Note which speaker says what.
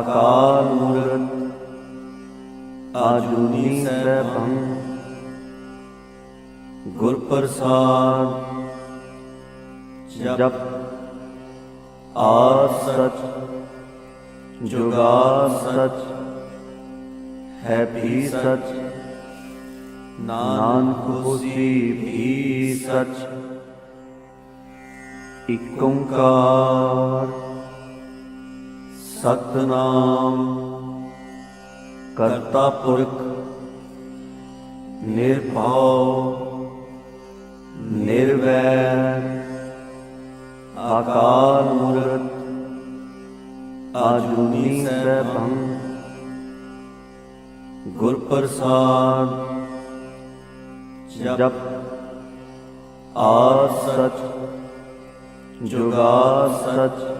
Speaker 1: ਆਕਾਰ ਮੂਰਤ ਆਜੂਨੀ ਸੈਭੰ ਗੁਰ ਪ੍ਰਸਾਦ ਜਪ ਆ ਸਚ ਜੁਗਾ ਸਚ ਹੈ ਵੀ ਸਚ ਨਾਨਕ ਹੋਸੀ ਵੀ ਸਚ ਇਕ ਓੰਕਾਰ ਸਤਨਾਮ। ਕਰਤਾ ਪੁਰਖ, ਨਿਰਭਉ, ਨਿਰਵੈਰ ਆਕਾਰ ਮੂਰਤ, ਆਜੂਨੀ ਸੈਭੰ। ਗੁਰ ਪ੍ਰਸਾਦ ਜਪ ਆ ਸਚ ਜੁਗਾ ਸਚ।